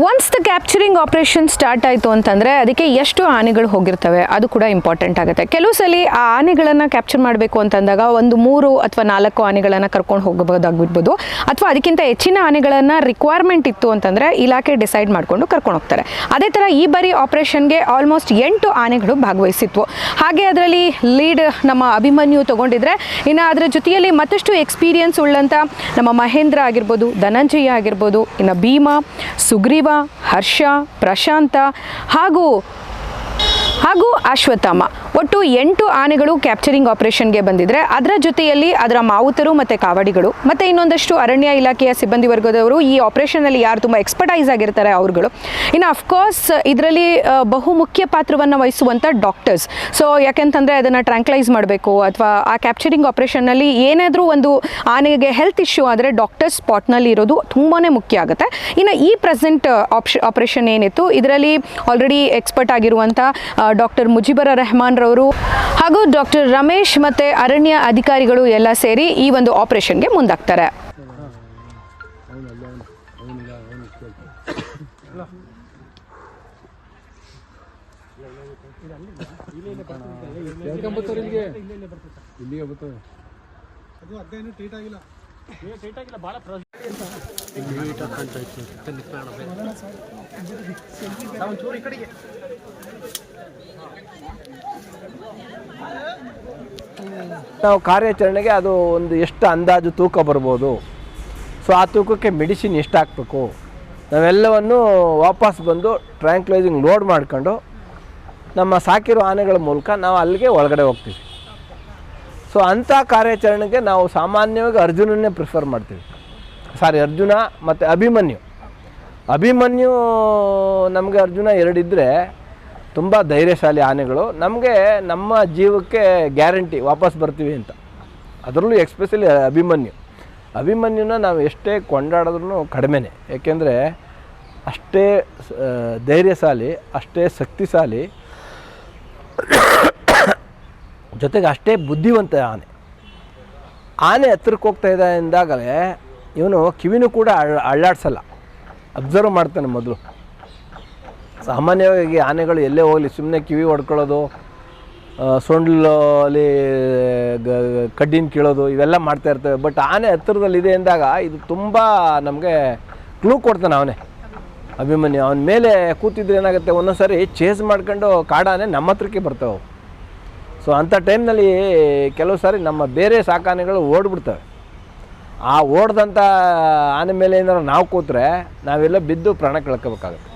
Once the capturing operation start ಆಯಿತು ಅಂತಂದರೆ ಅದಕ್ಕೆ ಎಷ್ಟು ಆನೆಗಳು ಹೋಗಿರ್ತವೆ, ಅದು ಕೂಡ ಇಂಪಾರ್ಟೆಂಟ್ ಆಗುತ್ತೆ. ಕೆಲವು ಸಲ ಆ ಆನೆಗಳನ್ನು ಕ್ಯಾಪ್ಚರ್ ಮಾಡಬೇಕು ಅಂತಂದಾಗ ಒಂದು ಮೂರು ಅಥವಾ ನಾಲ್ಕು ಆನೆಗಳನ್ನು ಕರ್ಕೊಂಡು ಹೋಗಬಹುದಾಗಿರ್ಬೋದು ಅಥವಾ ಅದಕ್ಕಿಂತ ಹೆಚ್ಚಿನ ಆನೆಗಳನ್ನು ರಿಕ್ವೈರ್ಮೆಂಟ್ ಇತ್ತು ಅಂತಂದರೆ ಇಲಾಖೆ ಡಿಸೈಡ್ ಮಾಡಿಕೊಂಡು ಕರ್ಕೊಂಡು ಹೋಗ್ತಾರೆ. ಅದೇ ಥರ ಈ ಬಾರಿ ಆಪರೇಷನ್ಗೆ ಆಲ್ಮೋಸ್ಟ್ ಎಂಟು ಆನೆಗಳು ಭಾಗವಹಿಸಿತ್ತು ಹಾಗೆ ಅದರಲ್ಲಿ ಲೀಡ್ ನಮ್ಮ ಅಭಿಮನ್ಯು ತಗೊಂಡಿದ್ರೆ, ಇನ್ನು ಅದರ ಜೊತೆಯಲ್ಲಿ ಮತ್ತಷ್ಟು ಎಕ್ಸ್ಪೀರಿಯನ್ಸ್ ಉಳ್ಳಂಥ ನಮ್ಮ ಮಹೇಂದ್ರ ಆಗಿರ್ಬೋದು, ಧನಂಜಯ ಆಗಿರ್ಬೋದು, ಇನ್ನು ಭೀಮಾ, ಸುಗ್ರೀವ ಹರ್ಷ ಪ್ರಶಾಂತ ಹಾಗೂ ಹಾಗೂ ಅಶ್ವತ್ಥಾಮ. ಒಟ್ಟು ಎಂಟು ಆನೆಗಳು ಕ್ಯಾಪ್ಚರಿಂಗ್ ಆಪರೇಷನ್ಗೆ ಬಂದಿದ್ರೆ, ಅದರ ಜೊತೆಯಲ್ಲಿ ಅದರ ಮಾವುತರು ಮತ್ತು ಕಾವಡಿಗಳು, ಮತ್ತು ಇನ್ನೊಂದಷ್ಟು ಅರಣ್ಯ ಇಲಾಖೆಯ ಸಿಬ್ಬಂದಿ ವರ್ಗದವರು ಈ ಆಪರೇಷನಲ್ಲಿ ಯಾರು ತುಂಬ ಎಕ್ಸ್ಪರ್ಟೈಸ್ ಆಗಿರ್ತಾರೆ ಅವ್ರುಗಳು. ಇನ್ನು ಅಫ್ಕೋರ್ಸ್ ಇದರಲ್ಲಿ ಬಹು ಮುಖ್ಯ ಪಾತ್ರವನ್ನು ವಹಿಸುವಂಥ ಡಾಕ್ಟರ್ಸ್ ಸೊ ಯಾಕೆಂತಂದರೆ ಅದನ್ನು ಟ್ರ್ಯಾಂಕ್ಲೈಸ್ ಮಾಡಬೇಕು, ಅಥವಾ ಆ ಕ್ಯಾಪ್ಚರಿಂಗ್ ಆಪರೇಷನ್ನಲ್ಲಿ ಏನಾದರೂ ಒಂದು ಆನೆಗೆ ಹೆಲ್ತ್ ಇಶ್ಯೂ ಆದರೆ ಡಾಕ್ಟರ್ಸ್ ಸ್ಪಾಟ್ನಲ್ಲಿ ಇರೋದು ತುಂಬಾ ಮುಖ್ಯ ಆಗುತ್ತೆ. ಇನ್ನು ಈ ಪ್ರೆಸೆಂಟ್ ಆಪ್ಷ ಆಪರೇಷನ್ ಏನಿತ್ತು, ಇದರಲ್ಲಿ ಆಲ್ರೆಡಿ ಎಕ್ಸ್ಪರ್ಟ್ ಆಗಿರುವಂಥ ಡಾಕ್ಟರ್ ಮುಜಿಬರ ರೆಹಮಾನ್ ರವರು ಹಾಗೂ ಡಾಕ್ಟರ್ ರಮೇಶ್ ಮತ್ತು ಅರಣ್ಯ ಅಧಿಕಾರಿಗಳು ಎಲ್ಲ ಸೇರಿ ಈ ಒಂದು ಆಪರೇಷನ್ಗೆ ಮುಂದಾಗ್ತಾರೆ. ಇಲ್ಲಿಗೆ ಬರ್ತವೆ. ನಾವು ಕಾರ್ಯಾಚರಣೆಗೆ ಅದು ಒಂದು ಎಷ್ಟು ಅಂದಾಜು ತೂಕ ಬರ್ಬೋದು. ಸೊ ಆ ತೂಕಕ್ಕೆ ಮೆಡಿಸಿನ್ ಎಷ್ಟು ಹಾಕ್ಬೇಕು? ನಾವೆಲ್ಲವನ್ನು ವಾಪಸ್ ಬಂದು ಟ್ರ್ಯಾಂಕ್ಲೈಸಿಂಗ್ ಲೋಡ್ ಮಾಡ್ಕೊಂಡು ನಮ್ಮ ಸಾಕಿರೋ ಆನೆಗಳ ಮೂಲಕ ನಾವು ಅಲ್ಲಿಗೆ ಒಳಗಡೆ ಹೋಗ್ತೀವಿ. ಸೊ ಅಂಥ ಕಾರ್ಯಾಚರಣೆಗೆ ನಾವು ಸಾಮಾನ್ಯವಾಗಿ ಅರ್ಜುನನ್ನೇ ಪ್ರಿಫರ್ ಮಾಡ್ತೀವಿ. ಸಾರಿ ಅರ್ಜುನ ಮತ್ತು ಅಭಿಮನ್ಯು. ಅಭಿಮನ್ಯು ನಮಗೆ ಅರ್ಜುನ ಎರಡಿದ್ದರೆ ತುಂಬ ಧೈರ್ಯಶಾಲಿ ಆನೆಗಳು. ನಮಗೆ ನಮ್ಮ ಜೀವಕ್ಕೆ ಗ್ಯಾರಂಟಿ ವಾಪಸ್ ಬರ್ತೀವಿ ಅಂತ. ಅದರಲ್ಲೂ ಎಕ್ಸ್ಪೆಷಲಿ ಅಭಿಮನ್ಯು. ಅಭಿಮನ್ಯುನ ನಾವು ಎಷ್ಟೇ ಕೊಂಡಾಡಿದ್ರೂ ಕಡಿಮೆನೆ. ಏಕೆಂದರೆ ಅಷ್ಟೇ ಧೈರ್ಯಶಾಲಿ, ಅಷ್ಟೇ ಶಕ್ತಿಶಾಲಿ ಜೊತೆಗೆ ಅಷ್ಟೇ ಬುದ್ಧಿವಂತ ಆನೆ. ಆನೆ ಹತ್ತಿರಕ್ಕೆ ಹೋಗ್ತಾ ಇದೆ ಎಂದಾಗಲೇ ಇವನು ಕಿವಿನೂ ಕೂಡ ಅಳ್- ಅಳ್ಳಾಡ್ಸಲ್ಲ. ಅಬ್ಸರ್ವ್ ಮಾಡ್ತಾನೆ ಮೊದಲು. ಸಾಮಾನ್ಯವಾಗಿ ಆನೆಗಳು ಎಲ್ಲೇ ಹೋಗಲಿ ಸುಮ್ಮನೆ ಕಿವಿ ಹೊಡ್ಕೊಳ್ಳೋದು ಸೊಂಡಲಲ್ಲಿ ಗ- ಕಡ್ಡಿನ ಕೀಳೋದು, ಇವೆಲ್ಲ ಮಾಡ್ತಾ ಇರ್ತವೆ. ಬಟ್ ಆನೆ ಹತ್ತಿರದಲ್ಲಿದೆ ಎಂದಾಗ ಇದು ತುಂಬ ನಮಗೆ ಕ್ಲೂ ಕೊಡ್ತಾನೆ ಅವನೇ. ಅಭಿಮನ್ಯು, ಅವನ ಮೇಲೆ ಕೂತಿದ್ರೆ ಏನಾಗುತ್ತೆ? ಒಂದೊಂದು ಸಾರಿ ಚೇಸ್ ಮಾಡ್ಕೊಂಡು ಕಾಡಾನೆ ನಮ್ಮ ಹತ್ರಕ್ಕೆ ಬರ್ತವೆ. ಸೊ ಅಂಥ ಟೈಮ್ನಲ್ಲಿ ಕೆಲವು ಸಾರಿ ನಮ್ಮ ಬೇರೆ ಸಾಕಾನೆಗಳು ಓಡ್ಬಿಡ್ತವೆ. ಆ ಓಡ್ದಂಥ ಆನೆ ಮೇಲೆ ಏನಾದ್ರು ನಾವು ಕೂತ್ರೆ ನಾವೆಲ್ಲ ಬಿದ್ದು ಪ್ರಾಣ ಕಳ್ಕೋಬೇಕಾಗುತ್ತೆ.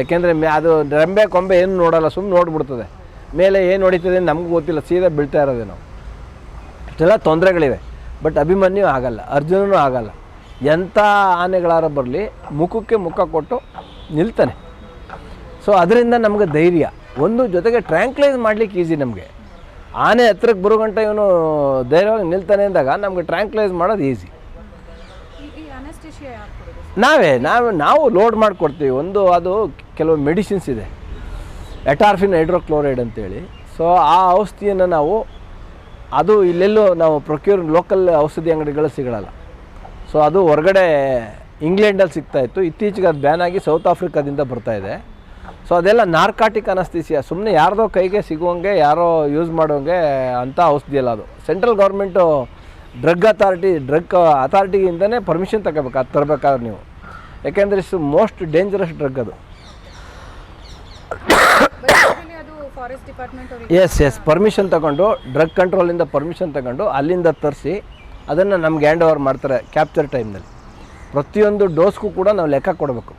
ಯಾಕೆಂದರೆ ಮೇ ಅದು ರೆಂಬೆ ಕೊಂಬೆ ಏನು ನೋಡಲ್ಲ ಸುಮ್ಮನೆ ನೋಡ್ಬಿಡ್ತದೆ. ಮೇಲೆ ಏನು ಹೊಡಿತದೆ ನಮಗೂ ಗೊತ್ತಿಲ್ಲ, ಸೀದಾ ಬೀಳ್ತಾ ಇರೋದೇ ನಾವು. ಇಷ್ಟೆಲ್ಲ ತೊಂದರೆಗಳಿವೆ. ಬಟ್ ಅಭಿಮನ್ಯು ಆಗಲ್ಲ, ಅರ್ಜುನನೂ ಆಗಲ್ಲ. ಎಂಥ ಆನೆಗಳಾರ ಬರಲಿ, ಮುಖಕ್ಕೆ ಮುಖ ಕೊಟ್ಟು ನಿಲ್ತಾನೆ. ಸೊ ಅದರಿಂದ ನಮಗೆ ಧೈರ್ಯ. ಒಂದು ಜೊತೆಗೆ ಟ್ರ್ಯಾಂಕ್ಲೈಸ್ ಮಾಡ್ಲಿಕ್ಕೆ ಈಸಿ ನಮಗೆ. ಆನೆ ಹತ್ರಕ್ಕೆ ಬರೋ ಗಂಟೆ ಇವನು ಧೈರ್ಯವಾಗಿ ನಿಲ್ತಾನೆ ಅಂದಾಗ ನಮಗೆ ಟ್ರ್ಯಾಂಕ್ಲೈಸ್ ಮಾಡೋದು ಈಸಿ ನಾವೇ ನಾವು ನಾವು ಲೋಡ್ ಮಾಡಿಕೊಡ್ತೀವಿ. ಒಂದು ಅದು ಕೆಲವು ಮೆಡಿಸಿನ್ಸ್ ಇದೆ. ಎಟಾರ್ಫಿನ್ ಹೈಡ್ರೋಕ್ಲೋರೈಡ್ ಅಂತೇಳಿ. ಸೊ ಆ ಔಷಧಿಯನ್ನು ನಾವು ಅದು ಇಲ್ಲೆಲ್ಲೂ ನಾವು ಪ್ರೊಕ್ಯೂರ್ ಲೋಕಲ್ ಔಷಧಿ ಅಂಗಡಿಗಳು ಸಿಗಲ್ಲ. ಸೊ ಅದು ಹೊರಗಡೆ ಇಂಗ್ಲೆಂಡಲ್ಲಿ ಸಿಗ್ತಾ ಇತ್ತು. ಇತ್ತೀಚೆಗೆ ಅದು ಬ್ಯಾನ್ ಆಗಿ ಸೌತ್ ಆಫ್ರಿಕಾದಿಂದ ಬರ್ತಾಯಿದೆ ಇದೆ. ಸೊ ಅದೆಲ್ಲ ನಾರ್ಕಾಟಿಕ್ ಅನಸ್ತೀಸಿಯಾ ಸುಮ್ಮನೆ ಯಾರ್ದೋ ಕೈಗೆ ಸಿಗುವಂಗೆ ಯಾರೋ ಯೂಸ್ ಮಾಡೋಂಗೆ ಅಂಥ ಔಷಧಿ ಅಲ್ಲ ಅದು. Central government drug authority drug ಅಥಾರಿಟಿಯಿಂದನೇ permission ತಗೋಬೇಕು ಅದು ತರಬೇಕಾದ್ರೆ ನೀವು. ಯಾಕೆಂದರೆ ಇಸ್ ಮೋಸ್ಟ್ ಡೇಂಜರಸ್ ಡ್ರಗ್ ಅದು. ಎಸ್ ಎಸ್ ಪರ್ಮಿಷನ್ ತಗೊಂಡು ಡ್ರಗ್ ಕಂಟ್ರೋಲಿಂದ ಪರ್ಮಿಷನ್ ತಗೊಂಡು ಅಲ್ಲಿಂದ ತರಿಸಿ ಅದನ್ನು ನಮ್ಗೆ ಹ್ಯಾಂಡ್ ಓವರ್ ಮಾಡ್ತಾರೆ ಕ್ಯಾಪ್ಚರ್ ಟೈಮ್ನಲ್ಲಿ ಪ್ರತಿಯೊಂದು ಡೋಸ್ಗೂ ಕೂಡ ನಾವು ಲೆಕ್ಕ ಕೊಡಬೇಕು.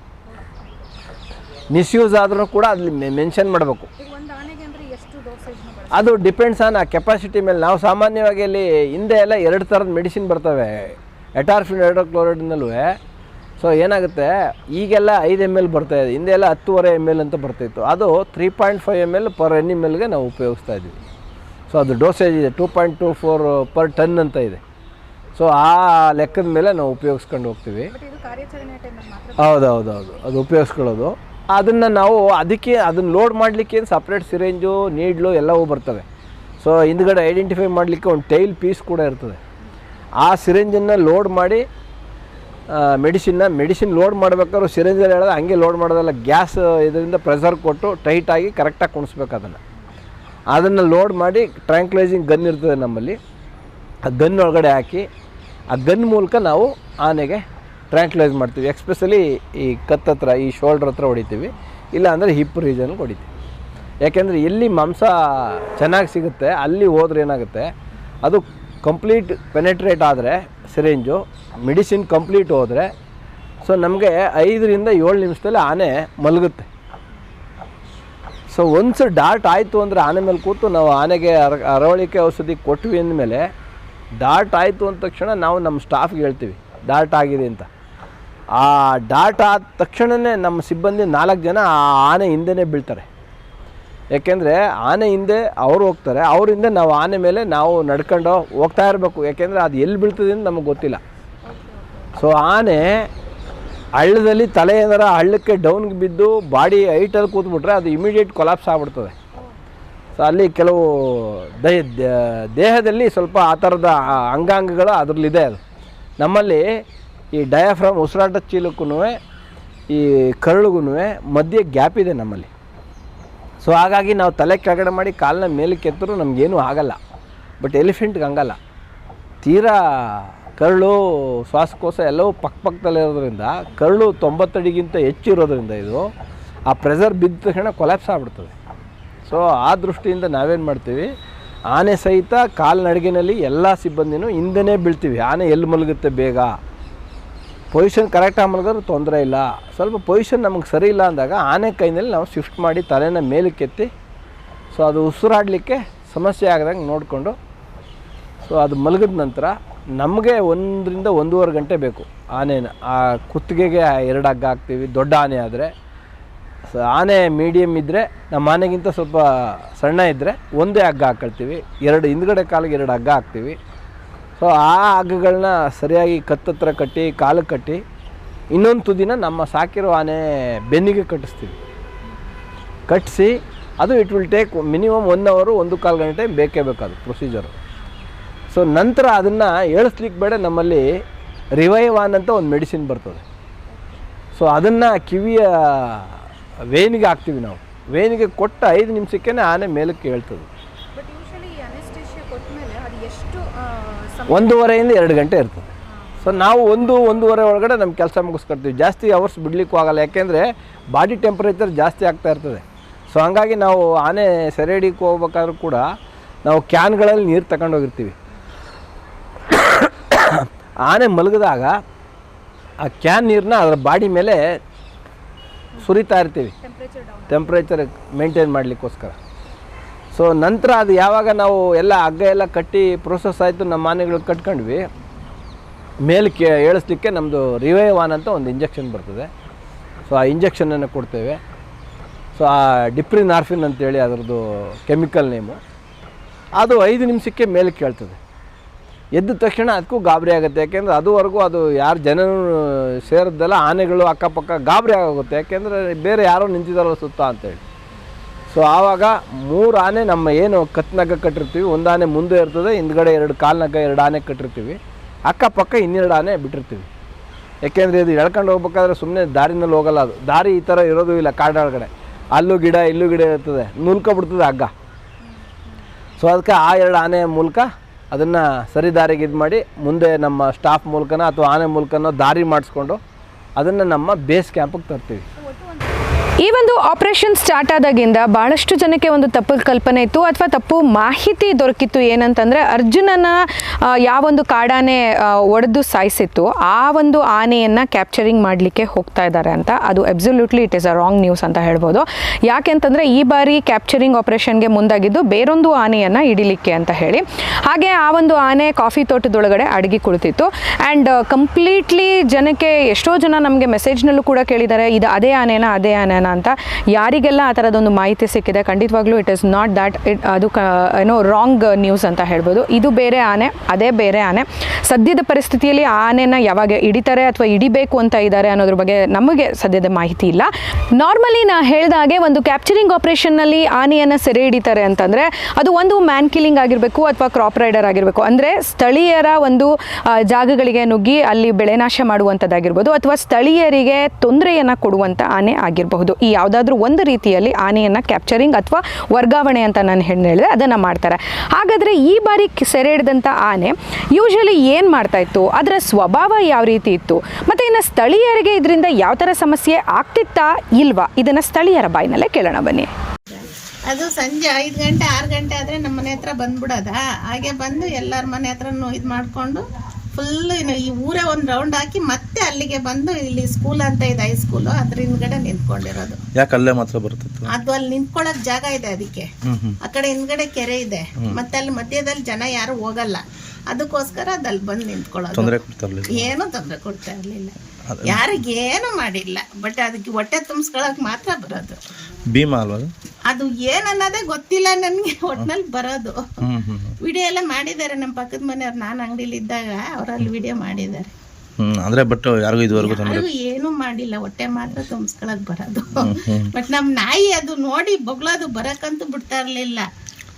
ಮಿಸ್ಯೂಸ್ ಆದರೂ ಕೂಡ ಅಲ್ಲಿ ಮೆನ್ಷನ್ ಮಾಡಬೇಕು. ಅದು ಡಿಪೆಂಡ್ಸ್ ಆನ್ ಆ ಕೆಪಾಸಿಟಿ ಮೇಲೆ. ನಾವು ಸಾಮಾನ್ಯವಾಗಿ ಅಲ್ಲಿ ಹಿಂದೆ ಎಲ್ಲ ಎರಡು ಥರದ ಮೆಡಿಸಿನ್ ಬರ್ತವೆ. ಎಟಾರ್ಫಿನ್ ಹೈಡ್ರೋಕ್ಲೋರೈಡ್ನಲ್ಲೂ ಸೊ ಏನಾಗುತ್ತೆ? ಈಗೆಲ್ಲ ಐದು ಎಂ ಎಲ್ ಬರ್ತಾ ಇದೆ. ಹಿಂದೆ ಎಲ್ಲ ಹತ್ತುವರೆ ಎಂ ಎಲ್ ಅಂತ ಬರ್ತಾಯಿತ್ತು ಅದು three point five M L per N M L ನಾವು ಉಪಯೋಗಿಸ್ತಾ ಇದ್ದೀವಿ. ಸೊ ಅದು ಡೋಸೇಜ್ ಇದೆ. Two point two four per ton ಅಂತ ಇದೆ. ಸೊ ಆ ಲೆಕ್ಕದ ಮೇಲೆ ನಾವು ಉಪಯೋಗಿಸ್ಕೊಂಡು ಹೋಗ್ತೀವಿ. ಹೌದೌದೌದು. ಅದು ಉಪಯೋಗಿಸ್ಕೊಳ್ಳೋದು. ಅದನ್ನು ನಾವು ಅದಕ್ಕೆ ಅದನ್ನು ಲೋಡ್ ಮಾಡಲಿಕ್ಕೆ ಸಪ್ರೇಟ್ ಸಿರೇಂಜು ನೀಡ್ಲು ಎಲ್ಲವೂ ಬರ್ತವೆ. ಸೊ ಹಿಂದ್ಗಡೆ ಐಡೆಂಟಿಫೈ ಮಾಡಲಿಕ್ಕೆ ಒಂದು ಟೈಲ್ ಪೀಸ್ ಕೂಡ ಇರ್ತದೆ. ಆ ಸಿರೇಂಜನ್ನು ಲೋಡ್ ಮಾಡಿ ಮೆಡಿಸಿನ್ನ ಮೆಡಿಸಿನ್ ಲೋಡ್ ಮಾಡಬೇಕಾದ್ರೂ ಸಿರಿಂಜಲ್ಲಿ ಹೇಳೋದು, ಹಂಗೆ ಲೋಡ್ ಮಾಡೋದಲ್ಲ. ಗ್ಯಾಸ್ ಇದರಿಂದ ಪ್ರೆಸರ್ ಕೊಟ್ಟು ಟೈಟಾಗಿ ಕರೆಕ್ಟಾಗಿ ಕುಣಿಸ್ಬೇಕು ಅದನ್ನು. ಅದನ್ನು ಲೋಡ್ ಮಾಡಿ ಟ್ರ್ಯಾಂಕ್ಲೈಸಿಂಗ್ ಗನ್ ಇರ್ತದೆ ನಮ್ಮಲ್ಲಿ. ಆ ಗನ್ ಒಳಗಡೆ ಹಾಕಿ, ಆ ಗನ್ ಮೂಲಕ ನಾವು ಆನೆಗೆ ಟ್ರ್ಯಾಂಕ್ಲೈಸ್ ಮಾಡ್ತೀವಿ. ಎಕ್ಸ್ಪೆಷಲಿ ಈ ಕತ್ ಹತ್ರ, ಈ ಶೋಲ್ಡ್ರ್ ಹತ್ರ ಹೊಡಿತೀವಿ. ಇಲ್ಲ ಅಂದರೆ ಹಿಪ್ ರೀಜನ್ಗೆ ಹೊಡಿತೀವಿ. ಯಾಕೆಂದರೆ ಎಲ್ಲಿ ಮಾಂಸ ಚೆನ್ನಾಗಿ ಸಿಗುತ್ತೆ, ಅಲ್ಲಿ ಹೋದ್ರೆ ಏನಾಗುತ್ತೆ, ಅದು ಕಂಪ್ಲೀಟ್ ಪೆನೆಟ್ರೇಟ್ ಆದರೆ ಸಿರಿಂಜು ಮೆಡಿಸಿನ್ ಕಂಪ್ಲೀಟ್ ಹೋದರೆ ಸೊ ನಮಗೆ ಐದರಿಂದ ಏಳು ನಿಮಿಷದಲ್ಲಿ ಆನೆ ಮಲಗುತ್ತೆ. ಸೊ ಒನ್ಸ್ ಡಾರ್ಟ್ ಆಯಿತು ಅಂದರೆ ಆನೆ ಮೇಲೆ ಕೂತು ನಾವು ಆನೆಗೆ ಅರ, ಅರವಳಿಕೆ ಔಷಧಿ ಕೊಟ್ವಿ ಅಂದಮೇಲೆ ಡಾರ್ಟ್ ಆಯಿತು ಅಂದ ತಕ್ಷಣ ನಾವು ನಮ್ಮ ಸ್ಟಾಫ್ಗೆ ಹೇಳ್ತೀವಿ ಡಾರ್ಟ್ ಆಗಿದೆ ಅಂತ. ಆ ಡಾಟ್ ಆದ ತಕ್ಷಣವೇ ನಮ್ಮ ಸಿಬ್ಬಂದಿ ನಾಲ್ಕು ಜನ ಆ ಆನೆ ಹಿಂದೆನೇ ಬೀಳ್ತಾರೆ. ಯಾಕೆಂದರೆ ಆನೆ ಹಿಂದೆ ಅವರು ಹೋಗ್ತಾರೆ ಅವರಿಂದ ಹಿಂದೆ ನಾವು ಆನೆ ಮೇಲೆ ನಾವು ನಡ್ಕೊಂಡು ಹೋಗ್ತಾ ಇರಬೇಕು. ಯಾಕೆಂದರೆ ಅದು ಎಲ್ಲಿ ಬೀಳ್ತದೆ ಅಂತ ನಮಗೆ ಗೊತ್ತಿಲ್ಲ. ಸೊ ಆನೆ ಹಳ್ಳದಲ್ಲಿ ತಲೆ ಏನಾರ ಹಳ್ಳಕ್ಕೆ ಡೌನ್ಗೆ ಬಿದ್ದು ಬಾಡಿ ಹೈಟಲ್ಲಿ ಕೂತ್ಬಿಟ್ರೆ ಅದು ಇಮಿಡಿಯೇಟ್ ಕೊಲಾಪ್ಸ್ ಆಗ್ಬಿಡ್ತದೆ. ಸೊ ಅಲ್ಲಿ ಕೆಲವು ದ- ದೇಹದಲ್ಲಿ ಸ್ವಲ್ಪ ಆ ಥರದ ಅಂಗಾಂಗಗಳು ಅದರಲ್ಲಿದೆ ಅದು. ನಮ್ಮಲ್ಲಿ ಈ ಡಯಾಫ್ರಾಮ್ ಉಸಿರಾಟ ಚೀಲಕ್ಕೂ ಈ ಕರಳಿಗೂ ಮಧ್ಯೆ ಗ್ಯಾಪ್ ಇದೆ ನಮ್ಮಲ್ಲಿ. ಸೊ ಹಾಗಾಗಿ ನಾವು ತಲೆ ಕೆಳಗಡೆ ಮಾಡಿ ಕಾಲನ್ನ ಮೇಲಕ್ಕೆ ಎತ್ತರೂ ನಮಗೇನೂ ಆಗಲ್ಲ. ಬಟ್ ಎಲಿಫೆಂಟ್ಗೆ ಹಂಗಲ್ಲ. ತೀರಾ ಕರಳು, ಶ್ವಾಸಕೋಶ ಎಲ್ಲವೂ ಪಕ್ಕ ಪಕ್ಕದಲ್ಲಿರೋದ್ರಿಂದ ಕರಳು ತೊಂಬತ್ತಡಿಗಿಂತ ಹೆಚ್ಚು ಇರೋದ್ರಿಂದ ಇದು, ಆ ಪ್ರೆಸರ್ ಬಿದ್ದ ತಕ್ಷಣ ಕೊಲ್ಯಾಪ್ಸ್ ಆಗ್ಬಿಡ್ತದೆ. ಸೊ ಆ ದೃಷ್ಟಿಯಿಂದ ನಾವೇನು ಮಾಡ್ತೀವಿ? ಆನೆ ಸಹಿತ ಕಾಲ್ನಡಿಗೆನಲ್ಲಿ ಎಲ್ಲ ಸಿಬ್ಬಂದಿನೂ ಹಿಂದೆನೇ ಬೀಳ್ತೀವಿ. ಆನೆ ಎಲ್ಲಿ ಮಲಗುತ್ತೆ ಬೇಗ? ಪೊಸಿಷನ್ ಕರೆಕ್ಟಾಗಿ ಮಲಗಿದ್ರೆ ತೊಂದರೆ ಇಲ್ಲ. ಸ್ವಲ್ಪ ಪೊಸಿಷನ್ ನಮಗೆ ಸರಿ ಇಲ್ಲ ಅಂದಾಗ ಆನೆ ಕೈನಲ್ಲಿ ನಾವು ಶಿಫ್ಟ್ ಮಾಡಿ ತಲೆನ ಮೇಲಕ್ಕೆತ್ತಿ ಸೊ ಅದು ಉಸಿರಾಡಲಿಕ್ಕೆ ಸಮಸ್ಯೆ ಆಗದಂಗೆ ನೋಡಿಕೊಂಡು ಸೊ ಅದು ಮಲಗಿದ ನಂತರ ನಮಗೆ ಒಂದರಿಂದ ಒಂದೂವರೆ ಗಂಟೆ ಬೇಕು ಆನೆನ. ಆ ಕುತ್ತಿಗೆಗೆ ಎರಡು ಹಗ್ಗ ಹಾಕ್ತೀವಿ, ದೊಡ್ಡ ಆನೆ ಆದರೆ. ಸೊ ಆನೆ ಮೀಡಿಯಮ್ ಇದ್ದರೆ ನಮ್ಮ ಆನೆಗಿಂತ ಸ್ವಲ್ಪ ಸಣ್ಣ ಇದ್ದರೆ ಒಂದೇ ಹಗ್ಗ ಹಾಕ್ಕೊಳ್ತೀವಿ ಎರಡು ಹಿಂದ್ಗಡೆ ಕಾಲಿಗೆ ಎರಡು ಹಗ್ಗ ಹಾಕ್ತೀವಿ. ಸೊ ಆ ಹಗ್ಗಗಳನ್ನ ಸರಿಯಾಗಿ ಕತ್ತತ್ರ ಕಟ್ಟಿ ಕಾಲಿಗೆ ಕಟ್ಟಿ, ಇನ್ನೊಂದು ತುದಿನ ನಮ್ಮ ಸಾಕಿರೋ ಆನೆ ಬೆನ್ನಿಗೆ ಕಟ್ಟಿಸ್ತೀವಿ. ಕಟ್ಟಿಸಿ ಅದು it will take minimum one ಅವರು ಒಂದು ಕಾಲು ಗಂಟೆ ಬೇಕೇ ಬೇಕಾದ್ರು ಪ್ರೊಸೀಜರು ಸೊ ನಂತರ ಅದನ್ನು ಏಳಿಸ್ಲಿಕ್ಕೆ ಬೇಡ, ನಮ್ಮಲ್ಲಿ ರಿವೈವಾನ್ ಅಂತ ಒಂದು ಮೆಡಿಸಿನ್ ಬರ್ತದೆ. ಸೊ ಅದನ್ನು ಕಿವಿಯ ವೇನಿಗೆ ಹಾಕ್ತೀವಿ ನಾವು. ವೇನಿಗೆ ಕೊಟ್ಟ ಐದು ನಿಮಿಷಕ್ಕೇ ಆನೆ ಮೇಲಕ್ಕೆ ಹೇಳ್ತದೆ ಬಟ್ ಯೂಶಲಿ ಅನೆಸ್ಟೇಷಿಯಾ ಕೊಟ್ಮೇಲೆ ಅದು ಎಷ್ಟು ಒಂದೂವರೆಯಿಂದ ಎರಡು ಗಂಟೆ ಇರ್ತದೆ. ಸೊ ನಾವು ಒಂದು ಒಂದೂವರೆ ಒಳಗಡೆ ನಮ್ಮ ಕೆಲಸ ಮುಗಿಸ್ಕೊಡ್ತೀವಿ. ಜಾಸ್ತಿ ಅವರ್ಸ್ ಬಿಡ್ಲಿಕ್ಕೂ ಆಗಲ್ಲ. ಯಾಕೆಂದರೆ ಬಾಡಿ ಟೆಂಪ್ರೇಚರ್ ಜಾಸ್ತಿ ಆಗ್ತಾ ಇರ್ತದೆ. ಸೊ ಹಂಗಾಗಿ ನಾವು ಆನೆ ಸೆರೆಡಿಗೆ ಹೋಗ್ಬೇಕಾದ್ರೂ ಕೂಡ ನಾವು ಕ್ಯಾನ್ಗಳಲ್ಲಿ ನೀರು ತಗೊಂಡೋಗಿರ್ತೀವಿ ಆನೆ ಮಲಗಿದಾಗ ಆ ಕ್ಯಾನ್ ನೀರನ್ನ ಅದರ ಬಾಡಿ ಮೇಲೆ ಸುರಿತಾ ಇರ್ತೀವಿ. Temperature maintain ಮಾಡಲಿಕ್ಕೋಸ್ಕರ. ಸೊ ನಂತರ ಅದು ಯಾವಾಗ ನಾವು ಎಲ್ಲ ಹಗ್ಗ ಎಲ್ಲ ಕಟ್ಟಿ ಪ್ರೋಸೆಸ್ ಆಯಿತು, ನಮ್ಮ ಆನೆಗಳು ಕಟ್ಕೊಂಡ್ವಿ. ಮೇಲಕ್ಕೆ ಏಳಿಸ್ಲಿಕ್ಕೆ ನಮ್ಮದು ರಿವೈವಾನ್ ಅಂತ ಒಂದು ಇಂಜೆಕ್ಷನ್ ಬರ್ತದೆ. ಸೊ ಆ ಇಂಜೆಕ್ಷನನ್ನು ಕೊಡ್ತೇವೆ. ಸೊ ಆ ಡಿಪ್ರಿನಾರ್ಫಿನ್ ಅಂತೇಳಿ ಅದರದ್ದು ಕೆಮಿಕಲ್ ನೇಮು. ಅದು ಐದು ನಿಮಿಷಕ್ಕೆ ಮೇಲೆ ಕೇಳ್ತದೆ. ಎದ್ದ ತಕ್ಷಣ ಅದಕ್ಕೂ ಗಾಬರಿ ಆಗುತ್ತೆ. ಯಾಕೆಂದರೆ ಅದುವರೆಗೂ ಅದು ಯಾರು ಜನರು ಸೇರಿದ್ದೆಲ್ಲ, ಆನೆಗಳು ಅಕ್ಕಪಕ್ಕ ಗಾಬರಿ ಆಗೋಗುತ್ತೆ ಯಾಕೆಂದರೆ ಬೇರೆ ಯಾರೋ ನಿಂತಿದಾರೋ ಸುತ್ತ ಅಂತೇಳಿ. ಸೊ ಆವಾಗ ಮೂರು ಆನೆ ನಮ್ಮ ಏನು ಕತ್ನಗ ಕಟ್ಟಿರ್ತೀವಿ, ಒಂದು ಆನೆ ಮುಂದೆ ಇರ್ತದೆ, ಹಿಂದ್ಗಡೆ ಎರಡು ಕಾಲ್ನಗ ಎರಡು ಆನೆ ಕಟ್ಟಿರ್ತೀವಿ. ಅಕ್ಕಪಕ್ಕ ಇನ್ನೆರಡು ಆನೆ ಬಿಟ್ಟಿರ್ತೀವಿ. ಯಾಕೆಂದರೆ ಇದು ಎಳ್ಕೊಂಡು ಹೋಗ್ಬೇಕಾದ್ರೆ ಸುಮ್ಮನೆ ದಾರಿನಲ್ಲಿ ಹೋಗಲ್ಲ ಅದು. ದಾರಿ ಈ ಥರ ಇರೋದು ಇಲ್ಲ ಕಾಡೊಳಗಡೆ ಅಲ್ಲೂ ಗಿಡ, ಇಲ್ಲೂ ಗಿಡ ಇರ್ತದೆ. ನುಲ್ಕೊಬಿಡ್ತದೆ ಹಗ್ಗ. ಸೊ ಅದಕ್ಕೆ ಆ ಎರಡು ಆನೆ ಮೂಲಕ ಅದನ್ನು ಸರಿ ದಾರಿಗೆ ಇದು ಮಾಡಿ, ಮುಂದೆ ನಮ್ಮ ಸ್ಟಾಫ್ ಮೂಲಕನೋ ಅಥವಾ ಆನೆ ಮೂಲಕನೋ ದಾರಿ ಮಾಡಿಸ್ಕೊಂಡು ಅದನ್ನು ನಮ್ಮ ಬೇಸ್ ಕ್ಯಾಂಪಿಗೆ ತರ್ತೀವಿ. ಈ ಒಂದು ಆಪರೇಷನ್ ಸ್ಟಾರ್ಟ್ ಆದಾಗಿಂದ ಬಹಳಷ್ಟು ಜನಕ್ಕೆ ಒಂದು ತಪ್ಪು ಕಲ್ಪನೆ ಇತ್ತು ಅಥವಾ ತಪ್ಪು ಮಾಹಿತಿ ದೊರಕಿತ್ತು ಏನಂತಂದ್ರೆ ಅರ್ಜುನನ ಯಾವ ಯಾವೊಂದು ಕಾಡಾನೆ ಒಡೆದು ಸಾಯಿಸಿತ್ತು. ಆ ಒಂದು ಆನೆಯನ್ನ ಕ್ಯಾಪ್ಚರಿಂಗ್ ಮಾಡಲಿಕ್ಕೆ ಹೋಗ್ತಾ ಇದ್ದಾರೆ ಅಂತ. ಅದು absolutely it is a wrong news ಅಂತ ಹೇಳ್ಬೋದು. ಯಾಕೆಂತಂದ್ರೆ ಈ ಬಾರಿ ಕ್ಯಾಪ್ಚರಿಂಗ್ ಆಪರೇಷನ್ಗೆ ಮುಂದಾಗಿದ್ದು ಬೇರೊಂದು ಆನೆಯನ್ನ ಹಿಡಿಲಿಕ್ಕೆ ಅಂತ ಹೇಳಿ. ಹಾಗೆ ಆ ಒಂದು ಆನೆ ಕಾಫಿ ತೋಟದೊಳಗಡೆ ಅಡಗಿ ಕುಳಿತಿತ್ತು. ಆ್ಯಂಡ್ ಕಂಪ್ಲೀಟ್ಲಿ ಜನಕ್ಕೆ ಎಷ್ಟೋ ಜನ ನಮಗೆ ಮೆಸೇಜ್ನಲ್ಲೂ ಕೂಡ ಕೇಳಿದ್ದಾರೆ, ಇದು ಅದೇ ಆನೆನ ಅದೇ ಆನೆನ ಅಂತ. ಯಾರಿಗೆಲ್ಲ ಆ ಥರದೊಂದು ಮಾಹಿತಿ ಸಿಕ್ಕಿದೆ, ಖಂಡಿತವಾಗ್ಲೂ it is not that it ಅದು ಏನೋ ರಾಂಗ್ ನ್ಯೂಸ್ ಅಂತ ಹೇಳ್ಬೋದು. ಇದು ಬೇರೆ ಆನೆ, ಅದೇ ಬೇರೆ ಆನೆ. ಸದ್ಯದ ಪರಿಸ್ಥಿತಿಯಲ್ಲಿ ಆ ಆನೆನ ಯಾವಾಗ ಹಿಡಿತಾರೆ ಅಥವಾ ಹಿಡಿಬೇಕು ಅಂತ ಇದ್ದಾರೆ ಅನ್ನೋದ್ರ ಬಗ್ಗೆ ನಮಗೆ ಸದ್ಯದ ಮಾಹಿತಿ ಇಲ್ಲ. ನಾರ್ಮಲಿ ನಾ ಹೇಳಿದಾಗೆ ಒಂದು ಕ್ಯಾಪ್ಚರಿಂಗ್ ಆಪರೇಷನ್ನಲ್ಲಿ ಆನೆಯನ್ನು ಸೆರೆ ಹಿಡಿತಾರೆ ಅಂತಂದರೆ ಅದು ಒಂದು ಮ್ಯಾನ್ ಕಿಲ್ಲಿಂಗ್ ಆಗಿರಬೇಕು ಅಥವಾ ಕ್ರಾಪ್ ರೈಡರ್ ಆಗಿರಬೇಕು. ಅಂದರೆ ಸ್ಥಳೀಯರ ಒಂದು ಜಾಗಗಳಿಗೆ ನುಗ್ಗಿ ಅಲ್ಲಿ ಬೆಳೆನಾಶ ಮಾಡುವಂಥದ್ದಾಗಿರ್ಬೋದು ಅಥವಾ ಸ್ಥಳೀಯರಿಗೆ ತೊಂದರೆಯನ್ನು ಕೊಡುವಂಥ ಆನೆ ಆಗಿರಬಹುದು. ಈ ಯಾವುದಾದ್ರೂ ಒಂದು ರೀತಿಯಲ್ಲಿ ಆನೆಯನ್ನು ಕ್ಯಾಪ್ಚರಿಂಗ್ ಅಥವಾ ವರ್ಗಾವಣೆ ಅಂತ ನಾನು ಹೆಣ್ಣು ಹೇಳಿದೆ ಅದನ್ನು ಮಾಡ್ತಾರೆ. ಹಾಗಾದರೆ ಈ ಬಾರಿ ಸೆರೆ ಹಿಡಿದಂಥ ಆನೆ ಯೂಶಲಿ ಏನು ಮಾಡ್ತಾ ಇತ್ತು? ಅದರ ಸ್ವಭಾವ ಯಾವ ರೀತಿ ಇತ್ತು? ಮತ್ತು ಇನ್ನು ಸ್ಥಳೀಯರಿಗೆ ಇದರಿಂದ ಯಾವ ಥರ ಸಮಸ್ಯೆ ಆಗ್ತಿತ್ತಾ ಇಲ್ವಾ? ಇದನ್ನು ಸ್ಥಳೀಯರ ಬಾಯಿನಲ್ಲೇ ಕೇಳೋಣ ಬನ್ನಿ. ಅದು ಸಂಜೆ ಐದು ಗಂಟೆ, ಆರು ಗಂಟೆ ಆದರೆ ನಮ್ಮ ಮನೆ ಹತ್ರ ಬಂದ್ಬಿಡೋದ? ಹಾಗೆ ಬಂದು ಎಲ್ಲರ ಮನೆ ಹತ್ರನೂ ಇದು ಮಾಡಿಕೊಂಡು ಫುಲ್ ಈ ಊರೇ ಒಂದು ರೌಂಡ್ ಹಾಕಿ ಮತ್ತೆ ಅಲ್ಲಿಗೆ ಬಂದು ಇಲ್ಲಿ ಸ್ಕೂಲ್ ಅಂತ ಇದೆ ಹೈ ಸ್ಕೂಲ್ ಅದ್ರ ಹಿಂದ್ಗಡೆ ನಿಂತ್ಕೊಂಡಿರೋದು. ಯಾಕೆ ಅಲ್ಲೇ ಮಾತ್ರ ಬರ್ತದೆ ಅದು ಅಲ್ಲಿ ನಿಂತ್ಕೊಳ್ಳೋಕೆ ಜಾಗ ಇದೆ ಅದಕ್ಕೆ. ಆ ಕಡೆ ಹಿಂದ್ಗಡೆ ಕೆರೆ ಇದೆ. ಮತ್ತೆ ಅಲ್ಲಿ ಮಧ್ಯದಲ್ಲಿ ಜನ ಯಾರು ಹೋಗಲ್ಲ. ಅದಕ್ಕೋಸ್ಕರ ಅದಲ್ಲಿ ಬಂದು ನಿಂತ್ಕೊಳ್ಳೋದು. ತೊಂದರೆ ಕೊಡ್ತಾ ಇರ್ಲಿಲ್ಲ. ಏನು ತೊಂದರೆ ಕೊಡ್ತಾ ಇರ್ಲಿಲ್ಲ. ಯಾರಿಗೇನು ಮಾಡಿಲ್ಲ ಬಟ್ ಅದಕ್ಕೆ ಹೊಟ್ಟೆ ತುಂಬಿಸ್ಕೊಳಕ್ ಮಾತ್ರ ಬರೋದು. ಭೀಮಾ ಅಲ್ವಾ ಅದು? ಅದು ಏನನ್ನೋದೇ ಗೊತ್ತಿಲ್ಲ ನನಗೆ ಒಟ್ನಲ್ಲಿ ಬರೋದು. ಹ್ಮ್ ಹ್ಮ್ ವಿಡಿಯೋ ಎಲ್ಲ ಮಾಡಿದ್ದಾರೆ ನಮ್ಮ ಪಕ್ಕದ ಮನೆಯವ್ರು ನಾನು ಅಂಗಡಿಲಿ ಇದ್ದಾಗ ಅವರಲ್ಲಿ ವಿಡಿಯೋ ಮಾಡಿದ್ದಾರೆ. ಹ್ಮ್ ಅಂದ್ರೆ ಬಟ್ ಯಾರಿಗೂ ಇದುವರೆಗೂ ತೊಂದರೆ ಏನು ಮಾಡಿಲ್ಲ ಹೊಟ್ಟೆ ಮಾತ್ರ ತುಂಬಿಸ್ಕೊಳಕ್ ಬರೋದು. ಬಟ್ ನಮ್ಮ ನಾಯಿ ಅದು ನೋಡಿ ಬೊಗ್ಳೋದು ಬರಕ್ಕಂತೂ ಬಿಡ್ತಾ ಇರ್ಲಿಲ್ಲ.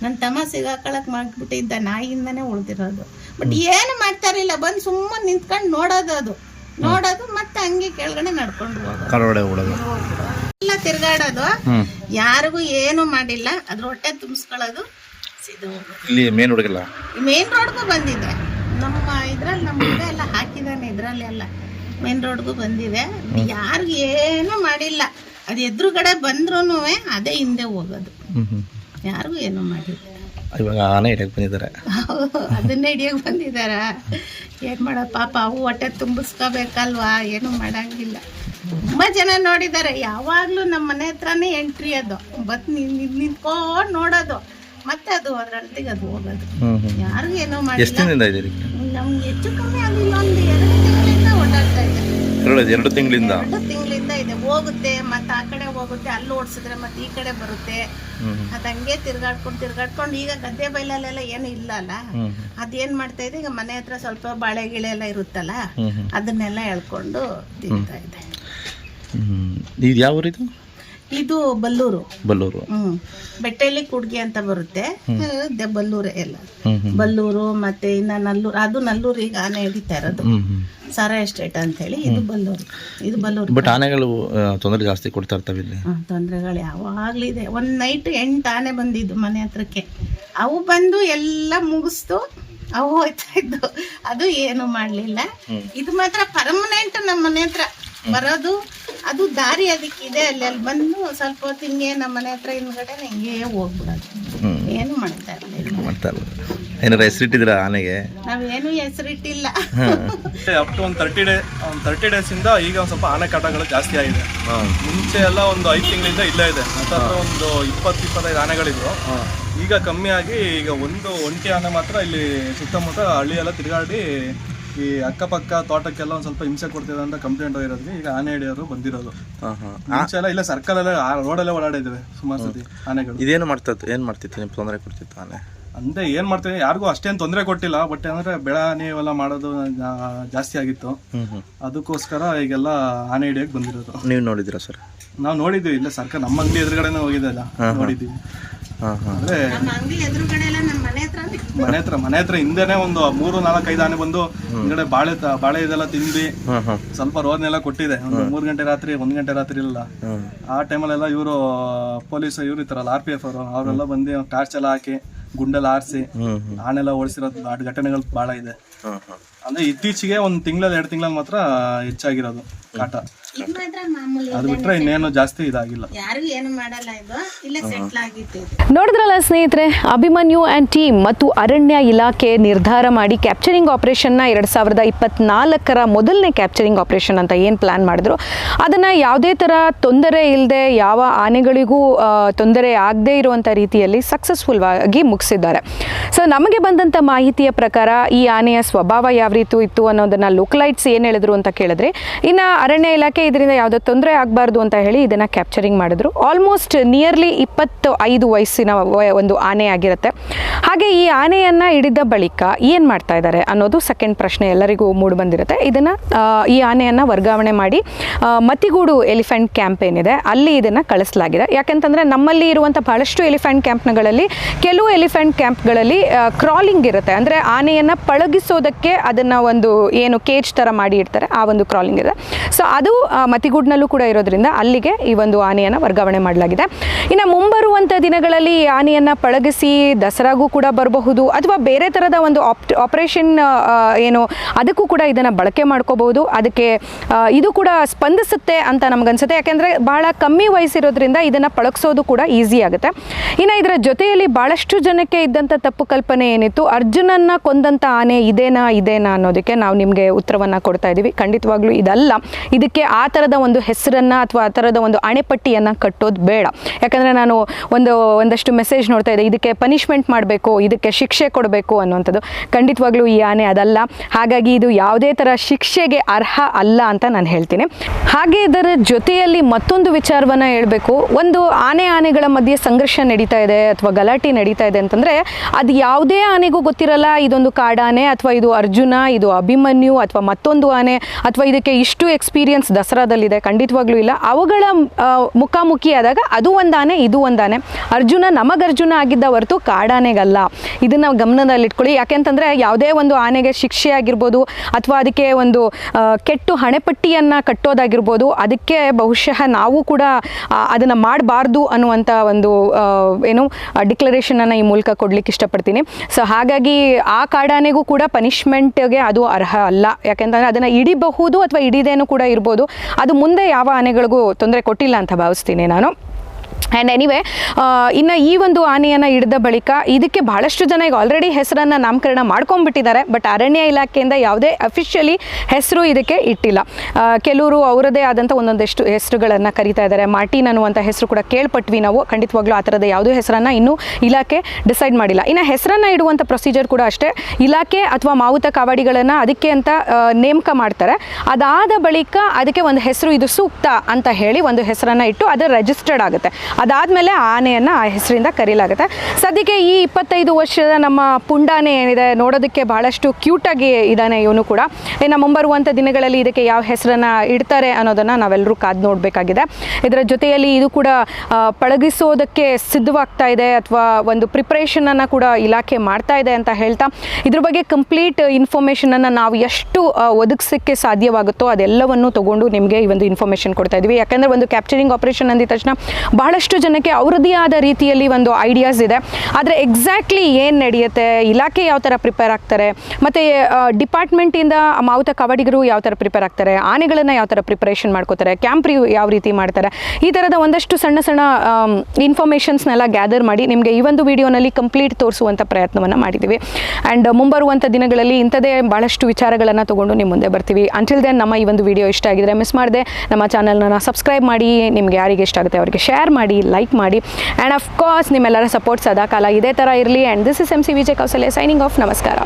ನನ್ನ ತಮ್ಮ ಸಿಗಾಕೊಳಕ್ ಮಾಡ್ಬಿಟ್ಟಿದ್ದ ನಾಯಿಯಿಂದನೇ ಉಳ್ದಿರೋದು. ಬಟ್ ಏನು ಮಾಡ್ತಾ ಇರ್ಲಿಲ್ಲ ಬಂದು ಸುಮ್ಮನೆ ನಿಂತ್ಕೊಂಡು ನೋಡೋದು ಅದು. ನೋಡೋದು ಮತ್ತೆ ಹಂಗೆ ಕೆಳಗಡೆ ನಡ್ಕೊಂಡು ಹೋಗೋದು. ಕರವಡೆ ಎಲ್ಲ ತಿರ್ಗಾಡೋದು. ಯಾರಿಗೂ ಏನು ಮಾಡಿಲ್ಲ. ಅದ್ರ ಹೊಟ್ಟೆ ತುಂಬಿಸ್ಕೊಳ್ಳೋದು. ಸಿದು ಇಲ್ಲಿ ಮೇನ್ ಹುಡುಗಿಲ್ಲ ಮೇನ್ ರೋಡ್ಗೂ ಬಂದಿದೆ. ನಮ್ಮ ಇದ್ರಲ್ಲಿ ನಮ್ಮ ಹುಡುಗ ಎಲ್ಲ ಹಾಕಿದಾನೆ ಇದ್ರಲ್ಲಿ ಎಲ್ಲ. ಮೇನ್ ರೋಡ್ಗೂ ಬಂದಿದೆ. ಯಾರಿಗೂ ಏನು ಮಾಡಿಲ್ಲ. ಅದು ಎದುರುಗಡೆ ಬಂದ್ರೂ ಅದೇ ಹಿಂದೆ ಹೋಗೋದು. ಯಾರಿಗೂ ಏನು ಮಾಡಿಲ್ಲ. ಇವಾಗ ಆನೆ ಹಿಡಿಯಕ್ಕೆ ಬಂದಿದ್ದಾರೆ. ಅದನ್ನೇ ಹಿಡಿಯಕ್ ಬಂದಿದಾರ. ಏನು ಮಾಡೋದು ಪಾಪ ಅವು ಹೊಟ್ಟೆ ತುಂಬಿಸ್ಕೋಬೇಕಲ್ವಾ? ಏನು ಮಾಡಂಗಿಲ್ಲ. ತುಂಬ ಜನ ನೋಡಿದ್ದಾರೆ ಯಾವಾಗಲೂ ನಮ್ಮ ಮನೆ ಹತ್ರನೇ ಎಂಟ್ರಿ ಅದು. ಬತ್ ನಿಂತ್ಕೊಂಡು ನೋಡೋದು. ಮತ್ತೆ ಅದು ಅದ್ರೊಳಗೆ ಅದು ಹೋಗೋದು. ಯಾರು ಯಾರಿಗೂ ಏನೋ ಎಷ್ಟು ಮಾಡಿಲ್ಲ ದಿನದಿಂದ ಇದ್ದೀರಿ ನಮ್ಗೆ ಹೆಚ್ಚು ಕಮ್ಮಿ ಆಗಿಲ್ಲ ಒಂದು ಎರಡು ತಿಂಗಳಿಂದ ಓಡಾಡ್ತಾ ಇದೆ ಎರಡು ಎರಡು ತಿಂಗಳಿಂದ? ಎರಡು ತಿಂಗಳಿಂದ. ಇದೆ ಹೋಗುತ್ತೆ ಮತ್ತೆ ಆ ಕಡೆ ಹೋಗುತ್ತೆ ಅಲ್ಲಿ ಓಡಿಸಿದ್ರೆ ಮತ್ತೆ ಈ ಕಡೆ ಬರುತ್ತೆ. ಹ್ಮ್. ಅದು ಹಂಗೆ ತಿರ್ಗಾಡ್ಕೊಂಡು ತಿರ್ಗಾಡ್ಕೊಂಡು ಈಗ ಗದ್ದೆ ಬೈಲಲ್ಲೆಲ್ಲ ಏನು ಇಲ್ಲ ಅಲ್ಲ? ಅದೇನ್ ಮಾಡ್ತಾ ಇದೆ ಈಗ ಮನೆ ಹತ್ರ ಸ್ವಲ್ಪ ಬಾಳೆ ಗಿಳೆ ಎಲ್ಲ ಇರುತ್ತಲ್ಲ ಅದನ್ನೆಲ್ಲ ಎಳ್ಕೊಂಡು ತಿಂತಾ ಇದೆ. ಹ್ಮ್. ಇದು ಯಾವ ಊರು ಇದು ಬಲ್ಲೂರು. ಬಲ್ಲೂರು. ಹ್ಮ್. ಬೆಟ್ಟೆಯಲ್ಲಿ ಕುಡ್ಗಿ ಅಂತ ಬರುತ್ತೆ. ಇದೆ ಬಲ್ಲೂರೇ ಎಲ್ಲ. ಬಲ್ಲೂರು ಮತ್ತೆ ಇನ್ನ ನಲ್ಲೂರು ಅದು ನಲ್ಲೂರು ಈಗ ಆನೆ ಹಿಡಿತಾ ಇರೋದು ಸಾರ ಎಸ್ಟೇಟ್ ಅಂತ ಹೇಳಿ ಇದು ಬಲ್ಲೂರು. ಇದು ಬಲ್ಲೂರು. ಬಟ್ ಆನೆಗಳು ತೊಂದರೆ ಜಾಸ್ತಿ ಕೊಡ್ತಾ ಇರ್ತವೆ ಇಲ್ಲಿ. ತೊಂದರೆಗಳು ತೊಂದ್ರೆಗಳು ಯಾವಾಗ್ಲಿದೆ ಒಂದ್ ನೈಟ್ ಎಂಟು ಆನೆ ಬಂದಿದ್ದು ಮನೆ ಹತ್ರಕ್ಕೆ. ಅವು ಬಂದು ಎಲ್ಲ ಮುಗಿಸ್ತು ಅವು ಹೋಯ್ತಾ ಇದ್ದು. ಅದು ಏನು ಮಾಡ್ಲಿಲ್ಲ. ಇದು ಮಾತ್ರ ಪರ್ಮನೆಂಟ್ ನಮ್ಮ ಮನೆ ಹತ್ರ. ಬರೋದು ಅದು ದಾರಿ ಅದಕ್ಕಿದೆ ಅಲ್ಲಿ ಅಲ್ಲಿ ಬಂದು ಸ್ವಲ್ಪ ಹೊತ್ತು ಹಿಂಗೆ ನಮ್ಮ ಮನೆ ಹತ್ರ ಹಿಂದ್ಗಡೆ ಹಿಂಗೆ ಹೋಗ್ಬಿಡೋದು. ಏನು ಮಾಡ್ತಾ ಇರಲಿಲ್ಲ ಮಾಡ್ತಾ ಇಲ್ಲ. ಏನಾರ ಹೆಸರಿಟ್ಟಿದ್ದೀರಾ ಆನೆಗೆ? ನಾವೇನು ಹೆಸರಿಟ್ಟಿಲ್ಲ ಅಪ್ ಟು ಒಂದು ತರ್ಟಿ ಡೇ ಒಂದು ತರ್ಟಿ ಡೇಸಿಂದ ಈಗ ಒಂದು ಸ್ವಲ್ಪ ಆನೆ ಕಾಟಗಳು ಜಾಸ್ತಿ ಆಗಿದೆ. ಮುಂಚೆ ಎಲ್ಲ ಒಂದು ಐದು ತಿಂಗಳಿಂದ ಇಲ್ಲೇ ಇದೆ. ಒಂದು ಇಪ್ಪತ್ತು ಇಪ್ಪತ್ತೈದು ಆನೆಗಳಿದ್ರು ಈಗ ಕಮ್ಮಿ ಆಗಿ ಈಗ ಒಂದು ಒಂಟಿ ಆನೆ ಮಾತ್ರ ಇಲ್ಲಿ ಸುತ್ತಮುತ್ತ ಹಳ್ಳಿ ಎಲ್ಲ ತಿರುಗಾಡಿ ಈ ಅಕ್ಕಪಕ್ಕ ತೋಟಕ್ಕೆಲ್ಲ ಒಂದು ಸ್ವಲ್ಪ ಹಿಂಸೆ ಕೊಡ್ತಿದೆ ಅಂತ ಕಂಪ್ಲೇಂಟ್ ಆಗಿರೋದ್ರಿ ಈಗ ಆನೆ ಹಿಡಿಯೋರು ಬಂದಿರೋದು. ಮುಂಚೆ ಎಲ್ಲ ಇಲ್ಲ ಸರ್ಕಲ್ ಎಲ್ಲ ರೋಡಲ್ಲೇ ಓಡಾಡಿದ್ವಿ ಸುಮಾರು ಸತಿ ಆನೆಗಳು. ಇದೇನು ಮಾಡ್ತದೆ ಏನು ಮಾಡ್ತಿತ್ತು ನಿಮ್ಗೆ ತೊಂದರೆ ಕೊಡ್ತಿತ್ತು ಆನೆ? ಅಂದ್ರೆ ಏನ್ ಮಾಡ್ತೀವಿ ಯಾರಿಗೂ ಅಷ್ಟೇನು ತೊಂದರೆ ಕೊಟ್ಟಿಲ್ಲ ಬಟ್ ಅಂದ್ರೆ ಬೆಳೆ ನೀವೆಲ್ಲ ಮಾಡೋದು ಜಾಸ್ತಿ ಆಗಿತ್ತು. ಅದಕ್ಕೋಸ್ಕರ ಈಗೆಲ್ಲ ಆನೆ ಹಿಡಿಯಕ್ಕೆ ಬಂದಿರೋದು. ನೀವು ನೋಡಿದ್ರ ಸರ್? ನಾವು ನೋಡಿದ್ವಿ ಇಲ್ಲ ಸರ್ಕಾರ ನಮ್ಮ ಅಂಗಡಿ ಎದುರುಗಡೆನೇ ಹೋಗಿದ್ದಲ್ಲ ನೋಡಿದ್ವಿ. ಅಂದ್ರೆ ನಮ್ಮ ಅಂಗಡಿ ಎದುರುಗಡೆ ಎಲ್ಲ ನಮ್ಮ ಮನೆ ಹತ್ರ ಮನೆ ಹತ್ರ ಹಿಂದೆನೆ ಒಂದು ಮೂರು ನಾಲ್ಕೈದು ಆನೆ ಬಂದು ಹಿಂಗಡೆ ಬಾಳೆ ತ- ಬಾಳೆ ಇದೆಲ್ಲ ತಿಂದು ಸ್ವಲ್ಪ ರೋದ್ನೆಲ್ಲ ಕೊಟ್ಟಿದೆ. ಒಂದು ಮೂರು ಗಂಟೆ ರಾತ್ರಿ ಒಂದ್ ಗಂಟೆ ರಾತ್ರಿ ಇಲ್ಲ. ಆ ಟೈಮಲ್ಲೆಲ್ಲ ಇವರು ಪೊಲೀಸ್ ಇವ್ರು ಇರ್ತಾರಲ್ಲ ಆರ್ ಪಿ ಎಫ್ ಅವರು ಅವರೆಲ್ಲ ಬಂದು ಟಾರ್ಚ್ ಎಲ್ಲ ಹಾಕಿ ಗುಂಡೆಲ್ಲ ಆರಿಸಿ ಆನೆಲ್ಲ ಓಡಿಸಿರೋದು ಆ ಘಟನೆಗಳು ಬಹಳ ಇದೆ. ಅಂದ್ರೆ ಇತ್ತೀಚೆಗೆ ಒಂದ್ ತಿಂಗಳಲ್ಲಿ ಎರಡು ತಿಂಗಳಲ್ಲಿ ಮಾತ್ರ ಹೆಚ್ಚಾಗಿರೋದು ಕಾಟ. ಇದು ಮಾತ್ರ ಮಾಮೂಲಿ ಅದು ಬಿಟ್ರೆ ಇನ್ನೇನು ಜಾಸ್ತಿ ಇದಾಗಿಲ್ಲ. ಯಾರಿಗೂ ಏನು ಮಾಡಲ್ಲ ಇದು. ಇಲ್ಲೇ ಸೆಟ್ಲ್ ಆಗಿತ್ತು ಇದು. ನೋಡಿದ್ರಲ್ಲ ಸ್ನೇಹಿತರೆ ಅಭಿಮನ್ಯು ಆ್ಯಂಡ್ ಟೀಮ್ ಮತ್ತು ಅರಣ್ಯ ಇಲಾಖೆ ನಿರ್ಧಾರ ಮಾಡಿ ಕ್ಯಾಪ್ಚರಿಂಗ್ ಆಪರೇಷನ್ನ ಎರಡು ಸಾವಿರದ ಇಪ್ಪತ್ನಾಲ್ಕರ ಮೊದಲನೇ ಕ್ಯಾಪ್ಚರಿಂಗ್ ಆಪರೇಷನ್ ಅಂತ ಏನು ಪ್ಲ್ಯಾನ್ ಮಾಡಿದ್ರು? ಅದನ್ನು ಯಾವುದೇ ಥರ ತೊಂದರೆ ಇಲ್ಲದೆ ಯಾವ ಆನೆಗಳಿಗೂ ತೊಂದರೆ ಆಗದೇ ಇರುವಂಥ ರೀತಿಯಲ್ಲಿ ಸಕ್ಸಸ್ಫುಲ್ ಆಗಿ ಮುಗಿಸಿದ್ದಾರೆ. ಸೊ ನಮಗೆ ಬಂದಂಥ ಮಾಹಿತಿಯ ಪ್ರಕಾರ ಈ ಆನೆಯ ಸ್ವಭಾವ ಯಾವ ರೀತಿ ಇತ್ತು ಅನ್ನೋದನ್ನು ಲೋಕಲೈಟ್ಸ್ ಏನು ಹೇಳಿದ್ರು ಅಂತ ಕೇಳಿದ್ರೆ ಇನ್ನು ಅರಣ್ಯ ಇಲಾಖೆ ಇದರಿಂದ ಯಾವುದೇ ತೊಂದರೆ ಆಗಬಾರ್ದು ಅಂತ ಹೇಳಿ ಇದನ್ನು ಕ್ಯಾಪ್ಚರಿಂಗ್ ಮಾಡಿದ್ರು. ಆಲ್ಮೋಸ್ಟ್ ನಿಯರ್ಲಿ ಇಪ್ಪತ್ತು ಐದು ವಯಸ್ಸಿನ ಒಂದು ಆನೆ ಆಗಿರುತ್ತೆ. ಹಾಗೆ ಈ ಆನೆಯನ್ನು ಹಿಡಿದ ಬಳಿಕ ಏನು ಮಾಡ್ತಾ ಇದ್ದಾರೆ ಅನ್ನೋದು ಸೆಕೆಂಡ್ ಪ್ರಶ್ನೆ ಎಲ್ಲರಿಗೂ ಮೂಡಿ ಬಂದಿರುತ್ತೆ. ಇದನ್ನು ಈ ಆನೆಯನ್ನು ವರ್ಗಾವಣೆ ಮಾಡಿ ಮತಿಗೂಡು ಎಲಿಫೆಂಟ್ ಕ್ಯಾಂಪ್ ಏನಿದೆ, ಅಲ್ಲಿ ಇದನ್ನು ಕಳಿಸಲಾಗಿದೆ. ಯಾಕೆಂತಂದರೆ ನಮ್ಮಲ್ಲಿ ಇರುವಂಥ ಬಹಳಷ್ಟು ಎಲಿಫೆಂಟ್ ಕ್ಯಾಂಪ್ಗಳಲ್ಲಿ ಕೆಲವು ಎಲಿಫೆಂಟ್ ಕ್ಯಾಂಪ್ಗಳಲ್ಲಿ ಕ್ರಾಲಿಂಗ್ ಇರುತ್ತೆ. ಅಂದರೆ ಆನೆಯನ್ನು ಪಳಗಿಸೋದಕ್ಕೆ ಅದನ್ನು ಒಂದು ಏನು ಕೇಜ್ ಥರ ಮಾಡಿ ಇಡ್ತಾರೆ, ಆ ಒಂದು ಕ್ರಾಲಿಂಗ್ ಇದೆ. ಸೊ ಅದು ಮತಿಗೂಡಿನಲ್ಲೂ ಕೂಡ ಇರೋದ್ರಿಂದ ಅಲ್ಲಿಗೆ ಈ ಒಂದು ಆನೆಯನ್ನು ವರ್ಗಾವಣೆ ಮಾಡಲಾಗಿದೆ. ಇನ್ನು ಮುಂಬರುವಂಥ ದಿನಗಳಲ್ಲಿ ಈ ಆನೆಯನ್ನು ಪಳಗಿಸಿ ದಸರಾಗೂ ಕೂಡ ಬರಬಹುದು ಅಥವಾ ಬೇರೆ ಥರದ ಒಂದು ಆಪ್ ಆಪರೇಷನ್ ಏನು ಅದಕ್ಕೂ ಕೂಡ ಇದನ್ನು ಬಳಕೆ ಮಾಡ್ಕೋಬಹುದು. ಅದಕ್ಕೆ ಇದು ಕೂಡ ಸ್ಪಂದಿಸುತ್ತೆ ಅಂತ ನಮಗನ್ಸುತ್ತೆ. ಯಾಕೆಂದರೆ ಬಹಳ ಕಮ್ಮಿ ವಯಸ್ಸಿರೋದ್ರಿಂದ ಇದನ್ನು ಪಳಗಿಸೋದು ಕೂಡ ಈಸಿ ಆಗುತ್ತೆ. ಇನ್ನು ಇದರ ಜೊತೆಯಲ್ಲಿ ಭಾಳಷ್ಟು ಜನಕ್ಕೆ ಇದ್ದಂಥ ತಪ್ಪು ಕಲ್ಪನೆ ಏನಿತ್ತು? ಅರ್ಜುನನ್ನ ಕೊಂದಂಥ ಆನೆ ಇದೇನಾ ಇದೇನಾ ಅನ್ನೋದಕ್ಕೆ ನಾವು ನಿಮಗೆ ಉತ್ತರವನ್ನು ಕೊಡ್ತಾ ಇದ್ದೀವಿ ಖಂಡಿತವಾಗ್ಲೂ ಇದಲ್ಲ. ಇದಕ್ಕೆ ಆ ಥರದ ಒಂದು ಹೆಸರನ್ನು ಅಥವಾ ಆ ಥರದ ಒಂದು ಅಣೆಪಟ್ಟಿಯನ್ನು ಕಟ್ಟೋದು ಬೇಡ. ಯಾಕಂದರೆ ನಾನು ಒಂದು, ಒಂದಷ್ಟು ಮೆಸೇಜ್ ನೋಡ್ತಾ ಇದ್ದೆ, ಇದಕ್ಕೆ ಪನಿಷ್ಮೆಂಟ್ ಮಾಡಬೇಕು, ಇದಕ್ಕೆ ಶಿಕ್ಷೆ ಕೊಡಬೇಕು ಅನ್ನುವಂಥದ್ದು. ಖಂಡಿತವಾಗ್ಲೂ ಈ ಆನೆ ಅದಲ್ಲ. ಹಾಗಾಗಿ ಇದು ಯಾವುದೇ ಥರ ಶಿಕ್ಷೆಗೆ ಅರ್ಹ ಅಲ್ಲ ಅಂತ ನಾನು ಹೇಳ್ತೀನಿ. ಹಾಗೆ ಇದರ ಜೊತೆಯಲ್ಲಿ ಮತ್ತೊಂದು ವಿಚಾರವನ್ನು ಹೇಳಬೇಕು. ಒಂದು ಆನೆ ಆನೆಗಳ ಮಧ್ಯೆ ಸಂಘರ್ಷ ನಡೀತಾ ಇದೆ ಅಥವಾ ಗಲಾಟೆ ನಡೀತಾ ಇದೆ ಅಂತಂದರೆ, ಅದು ಯಾವುದೇ ಆನೆಗೂ ಗೊತ್ತಿರಲ್ಲ, ಇದೊಂದು ಕಾಡಾನೆ ಅಥವಾ ಇದು ಅರ್ಜುನ, ಇದು ಅಭಿಮನ್ಯು ಅಥವಾ ಮತ್ತೊಂದು ಆನೆ ಅಥವಾ ಇದಕ್ಕೆ ಇಷ್ಟು ಎಕ್ಸ್ಪೀರಿಯನ್ಸ್ ದಸರಾದಲ್ಲಿದೆ. ಖಂಡಿತವಾಗ್ಲೂ ಇಲ್ಲ. ಅವುಗಳ ಮುಖಾಮುಖಿ ಆದಾಗ ಅದು ಒಂದಾನೆ, ಇದು ಒಂದಾನೆ. ಅರ್ಜುನ ನಮಗರ್ಜುನ ಆಗಿದ್ದ ಹೊರತು ಕಾಡಾನೆಗಲ್ಲ. ಇದನ್ನು ಗಮನದಲ್ಲಿಟ್ಕೊಳ್ಳಿ. ಯಾಕೆಂತಂದ್ರೆ ಯಾವುದೇ ಒಂದು ಆನೆಗೆ ಶಿಕ್ಷೆ ಆಗಿರ್ಬೋದು, ಅಥವಾ ಅದಕ್ಕೆ ಒಂದು ಕೆಟ್ಟು ಹಣೆಪಟ್ಟಿಯನ್ನು ಕಟ್ಟೋದಾಗಿರ್ಬೋದು, ಅದಕ್ಕೆ ಬಹುಶಃ ನಾವು ಕೂಡ ಅದನ್ನು ಮಾಡಬಾರ್ದು ಅನ್ನುವಂಥ ಒಂದು ಏನು ಡಿಕ್ಲರೇಷನನ್ನು ಈ ಮೂಲಕ ಕೊಡ್ಲಿಕ್ಕೆ ಇಷ್ಟಪಡ್ತೀನಿ. ಸೊ ಹಾಗಾಗಿ ಆ ಕಾಡಾನೆಗೂ ಕೂಡ ಪನಿಷ್ಮೆಂಟ್ಗೆ ಅದು ಅರ್ಹ ಅಲ್ಲ. ಯಾಕೆಂತಂದರೆ ಅದನ್ನು ಇಡಿಬಹುದು ಅಥವಾ ಹಿಡಿದೇನು ಕೂಡ ಇರ್ಬೋದು. ಅದು ಮುಂದೆ ಯಾವ ಆನೆಗಳಿಗೂ ತೊಂದರೆ ಕೊಟ್ಟಿಲ್ಲ ಅಂತ ಭಾವಿಸ್ತೀನಿ ನಾನು. ಆ್ಯಂಡ್ ಎನಿವೆ ಇನ್ನು ಈ ಒಂದು ಆನೆಯನ್ನು ಹಿಡಿದ ಬಳಿಕ ಇದಕ್ಕೆ ಭಾಳಷ್ಟು ಜನ ಈಗ ಆಲ್ರೆಡಿ ಹೆಸರನ್ನು ನಾಮಕರಣ ಮಾಡ್ಕೊಂಡ್ಬಿಟ್ಟಿದ್ದಾರೆ. ಬಟ್ ಅರಣ್ಯ ಇಲಾಖೆಯಿಂದ ಯಾವುದೇ ಅಫಿಷಿಯಲಿ ಹೆಸರು ಇದಕ್ಕೆ ಇಟ್ಟಿಲ್ಲ. ಕೆಲವರು ಅವರದೇ ಆದಂಥ ಒಂದೊಂದಷ್ಟು ಹೆಸರುಗಳನ್ನು ಕರೀತಾ ಇದ್ದಾರೆ. ಮಾರ್ಟಿನ್ ಅನ್ನುವಂಥ ಹೆಸರು ಕೂಡ ಕೇಳ್ಪಟ್ವಿ ನಾವು. ಖಂಡಿತವಾಗ್ಲೂ ಆ ಥರದ ಯಾವುದೇ ಹೆಸರನ್ನು ಇನ್ನೂ ಇಲಾಖೆ ಡಿಸೈಡ್ ಮಾಡಿಲ್ಲ. ಇನ್ನು ಹೆಸರನ್ನು ಇಡುವಂಥ ಪ್ರೊಸೀಜರ್ ಕೂಡ ಅಷ್ಟೇ. ಇಲಾಖೆ ಅಥವಾ ಮಾವುತ ಕಾವಾಡಿಗಳನ್ನು ಅದಕ್ಕೆ ಅಂತ ನೇಮಕ ಮಾಡ್ತಾರೆ. ಅದಾದ ಬಳಿಕ ಅದಕ್ಕೆ ಒಂದು ಹೆಸರು ಇದು ಸೂಕ್ತ ಅಂತ ಹೇಳಿ ಒಂದು ಹೆಸರನ್ನು ಇಟ್ಟು ಅದು ರಿಜಿಸ್ಟರ್ಡ್ ಆಗುತ್ತೆ. ಅದಾದಮೇಲೆ ಆನೆಯನ್ನು ಆ ಹೆಸರಿಂದ ಕರೀಲಾಗುತ್ತೆ. ಸದ್ಯಕ್ಕೆ ಈ ಇಪ್ಪತ್ತೈದು ವರ್ಷದ ನಮ್ಮ ಪುಂಡಾನೆ ಏನಿದೆ ನೋಡೋದಕ್ಕೆ ಭಾಳಷ್ಟು ಕ್ಯೂಟಾಗಿ ಇದ್ದಾನೆ ಇವನು ಕೂಡ. ಇನ್ನು ಮುಂಬರುವಂಥ ದಿನಗಳಲ್ಲಿ ಇದಕ್ಕೆ ಯಾವ ಹೆಸರನ್ನು ಇಡ್ತಾರೆ ಅನ್ನೋದನ್ನು ನಾವೆಲ್ಲರೂ ಕಾದು ನೋಡಬೇಕಾಗಿದೆ. ಇದರ ಜೊತೆಯಲ್ಲಿ ಇದು ಕೂಡ ಪಳಗಿಸೋದಕ್ಕೆ ಸಿದ್ಧವಾಗ್ತಾ ಇದೆ ಅಥವಾ ಒಂದು ಪ್ರಿಪ್ರೇಷನನ್ನು ಕೂಡ ಇಲಾಖೆ ಮಾಡ್ತಾ ಇದೆ ಅಂತ ಹೇಳ್ತಾ. ಇದ್ರ ಬಗ್ಗೆ ಕಂಪ್ಲೀಟ್ ಇನ್ಫಾರ್ಮೇಷನನ್ನು ನಾವು ಎಷ್ಟು ಒದಗಿಸಕ್ಕೆ ಒದಗಿಸೋಕ್ಕೆ ಸಾಧ್ಯವಾಗುತ್ತೋ ಅದೆಲ್ಲವನ್ನು ತಗೊಂಡು ನಿಮಗೆ ಈ ಒಂದು ಇನ್ಫಾರ್ಮೇಷನ್ ಕೊಡ್ತಾ ಇದ್ದೀವಿ ಯಾಕಂದರೆ ಒಂದು ಕ್ಯಾಪ್ಚರಿಂಗ್ ಆಪರೇಷನ್ ಅಂದಿದ ತಕ್ಷಣ ಬಹಳಷ್ಟು ಜನಕ್ಕೆ ಅವರದೇ ಆದ ರೀತಿಯಲ್ಲಿ ಒಂದು ಐಡಿಯಾಸ್ ಇದೆ. ಆದರೆ ಎಕ್ಸಾಕ್ಟ್ಲಿ ಏನು ನಡೆಯುತ್ತೆ, ಇಲಾಖೆ ಯಾವ ಥರ ಪ್ರಿಪೇರ್ ಆಗ್ತಾರೆ, ಮತ್ತು ಡಿಪಾರ್ಟ್ಮೆಂಟಿಂದ ಮಾವುತ ಕಬಡಿಗರು ಯಾವ ಥರ ಪ್ರಿಪೇರ್ ಆಗ್ತಾರೆ, ಆನೆಗಳನ್ನು ಯಾವ ಥರ ಪ್ರಿಪರೇಷನ್ ಮಾಡ್ಕೋತಾರೆ ಕ್ಯಾಂಪ್ ಯಾವ ರೀತಿ ಮಾಡ್ತಾರೆ, ಈ ಥರದ ಒಂದಷ್ಟು ಸಣ್ಣ ಸಣ್ಣ ಇನ್ಫಾರ್ಮೇಷನ್ಸ್ನೆಲ್ಲ ಗ್ಯಾದರ್ ಮಾಡಿ ನಿಮಗೆ ಈ ಒಂದು ವಿಡಿಯೋನಲ್ಲಿ ಕಂಪ್ಲೀಟ್ ತೋರಿಸುವಂಥ ಪ್ರಯತ್ನವನ್ನು ಮಾಡಿದ್ದೀವಿ ಆ್ಯಂಡ್ ಮುಂಬರುವಂಥ ದಿನಗಳಲ್ಲಿ ಇಂಥದೇ ಭಾಳಷ್ಟು ವಿಚಾರಗಳನ್ನು ತೊಗೊಂಡು ನಿಮ್ಮ ಮುಂದೆ ಬರ್ತೀವಿ. ಅಂಟಿಲ್ ದೆನ್ ನಮ್ಮ ಈ ಒಂದು ವಿಡಿಯೋ ಇಷ್ಟ ಆಗಿದ್ರೆ ಮಿಸ್ ಮಾಡಿದೆ, ನಮ್ಮ ಚಾನಲ್ನ ಸಬ್ಸ್ಕ್ರೈಬ್ ಮಾಡಿ, ನಿಮಗೆ ಯಾರಿಗೆ ಇಷ್ಟ ಆಗುತ್ತೆ ಅವರಿಗೆ ಶೇರ್ ಲೈಕ್ ಮಾಡಿ. ಆ್ಯಂಡ್ ಅಫ್ಕೋರ್ಸ್ ನಿಮ್ಮೆಲ್ಲರ ಸಪೋರ್ಟ್ ಸದಾಕಾಲ ಇದೇ ಥರ ಇರಲಿ. And this is M C Vijay Kausalya signing off ನಮಸ್ಕಾರ.